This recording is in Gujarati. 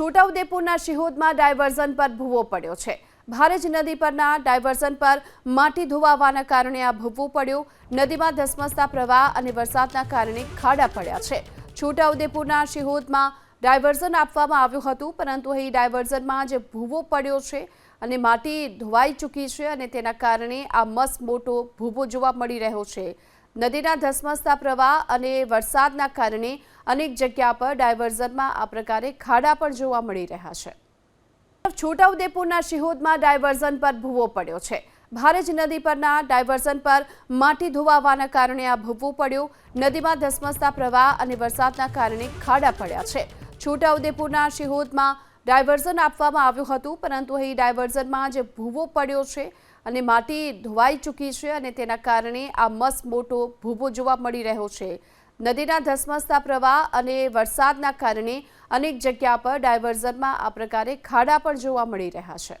છોટાઉદેપુરના શિહોદમાં ડાયવર્ઝન પર ભૂવો પડ્યો છે. ભારજ નદી પરના ડાયવર્ઝન પર માટી ધોવાવાના કારણે આ ભૂવો પડ્યો. નદીમાં ધસમસતા પ્રવાહ અને વરસાદના કારણે ખાડા પડ્યા છે. છોટાઉદેપુરના શિહોદમાં ડાયવર્ઝન આપવામાં આવ્યું હતું, પરંતુ અહીં ડાયવર્ઝનમાં જે ભૂવો પડ્યો છે અને માટી ધોવાઈ ચૂકી છે અને તેના કારણે આ મસ્ત મોટો ભૂવો જોવા મળી રહ્યો છે. નદીના ધસમસતા પ્રવાહ અને વરસાદના કારણે અનેક જગ્યા પર ડાયવર્ઝનમાં આ પ્રકારે ખાડા પણ જોવા મળી રહ્યા છે. છોટાઉદેપુરના શિહોદમાં ડાયવર્ઝન પર ભૂવો પડ્યો છે. ભારજ નદી પરના ડાયવર્ઝન પર માટી ધોવાવાના કારણે આ ભૂવો પડ્યો. નદીમાં ધસમસતા પ્રવાહ અને વરસાદના કારણે ખાડા પડ્યા છે. છોટાઉદેપુરના શિહોદમાં ડાયવર્ઝન આપવામાં આવ્યું હતું, પરંતુ અહીં ડાયવર્ઝનમાં જે ભૂવો પડ્યો છે. અને માટી ધોવાઈ ચૂકી છે અને તેના કારણે આ મસ્ત મોટો ભૂભો જોવા મળી રહ્યો છે. નદીના ધસમસતા પ્રવાહ અને વરસાદના કારણે અનેક જગ્યા પર ડાયવર્ઝનમાં આ પ્રકારે ખાડા પણ જોવા મળી રહ્યા છે.